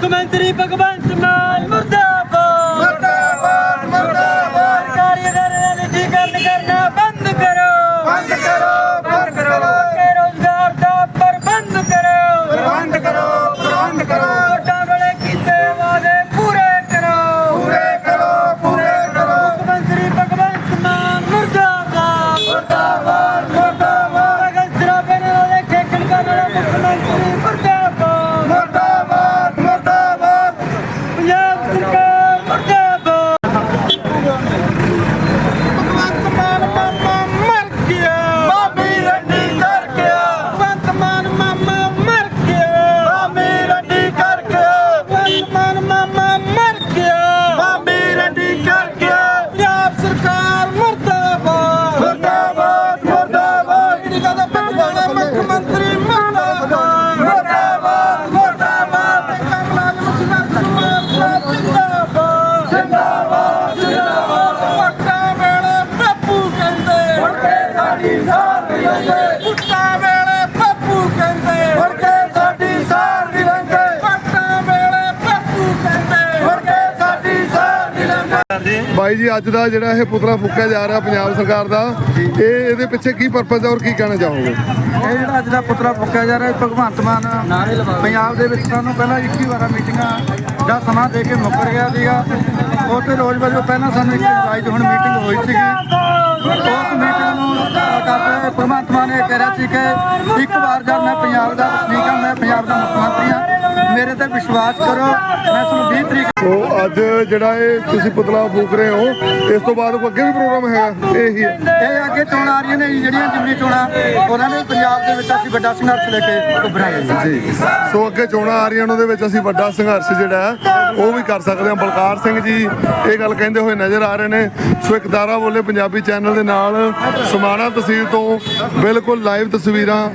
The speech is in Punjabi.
ਮੁੱਖ ਮੰਤਰੀ ਭਗਵੰਤ ਪੰਜਾਬ ਬਾਈ ਜੀ ਅੱਜ ਦਾ ਜਿਹੜਾ ਇਹ ਪੁਤਲਾ ਫੂਕਿਆ ਜਾ ਰਿਹਾ ਪੰਜਾਬ ਸਰਕਾਰ ਦਾ ਇਹ ਇਹਦੇ ਪਿੱਛੇ ਕੀ ਪਰਪਸ ਹੈ ਔਰ ਕੀ ਕਹਿਣਾ ਚਾਹੋਗੇ? ਇਹ ਜਿਹੜਾ ਅੱਜ ਦਾ ਪੁਤਲਾ ਫੁੱਕਿਆ ਜਾ ਰਿਹਾ ਭਗਵੰਤ ਮਾਨ ਪੰਜਾਬ ਦੇ ਵਿੱਚ ਸਾਨੂੰ ਪਹਿਲਾਂ 21 ਵਾਰਾਂ ਮੀਟਿੰਗਾਂ ਦਾ ਸਮਾਂ ਦੇ ਕੇ ਮੁੱਕਰ ਗਿਆ ਸੀਗਾ। ਉਹ ਤੇ ਰੋਜ਼ ਵਜੋਂ ਪਹਿਲਾਂ ਸਾਨੂੰ ਇੱਕ ਜੁਲਾਈ ਹੁਣ ਮੀਟਿੰਗ ਹੋਈ ਸੀਗੀ। ਉਸ ਮੀਟਿੰਗ ਨੂੰ ਕਰਦੇ ਭਗਵੰਤ ਮਾਨ ਇਹ ਕਹਿ ਰਿਹਾ ਸੀ ਕਿ ਇੱਕ ਵਾਰ ਜਦ ਮੈਂ ਪੰਜਾਬ ਦਾ ਵਸਨੀਕ ਹਾਂ ਮੈਂ ਪੰਜਾਬ ਦਾ ਮੁੱਖ ਮੰਤਰੀ ਹਾਂ। ਮੇਰੇ ਤੇ ਵਿਸ਼ਵਾਸ ਕਰੋ ਮੈਂ ਤੁਹਾਨੂੰ 20 ਤਰੀਕ ਸੋ ਅੱਜ ਜਿਹੜਾ ਇਹ ਤੁਸੀਂ ਪੁਤਲਾ ਫੂਕ ਰਹੇ ਹੋ ਇਸ ਤੋਂ ਬਾਅਦ ਕੋਈ ਅੱਗੇ ਵੀ ਪ੍ਰੋਗਰਾਮ ਹੈਗਾ ਇਹ ਇਹ ਅੱਗੇ ਚੋਣਾਂ ਆ ਰਹੀਆਂ ਨੇ ਜੀ, ਜਿਹੜੀਆਂ ਜਿਮਨੀ ਚੋਣਾਂ ਉਹਨਾਂ ਨੇ ਪੰਜਾਬ ਦੇ ਵਿੱਚ ਅਸੀਂ ਵੱਡਾ ਸੰਘਰਸ਼ ਲੈ ਕੇ ਉੱਭਰਾਂਗੇ ਜੀ ਜੀ। ਸੋ ਅੱਗੇ ਚੋਣਾਂ ਆ ਰਹੀਆਂ ਉਹਨਾਂ ਦੇ ਵਿੱਚ ਅਸੀਂ ਵੱਡਾ ਸੰਘਰਸ਼ ਜਿਹੜਾ ਹੈ ਉਹ ਵੀ ਕਰ ਸਕਦੇ ਹਾਂ। ਬਲਕਾਰ ਸਿੰਘ ਜੀ ਇਹ ਗੱਲ ਕਹਿੰਦੇ ਹੋਏ ਨਜ਼ਰ ਆ ਰਹੇ ਨੇ। ਸੋ ਇੱਕ ਦਾਰਾ ਬੋਲੇ ਪੰਜਾਬੀ ਚੈਨਲ ਦੇ ਨਾਲ ਸਮਾਣਾ ਤਹਿਸੀਲ ਤੋਂ ਬਿਲਕੁਲ ਲਾਈਵ ਤਸਵੀਰਾਂ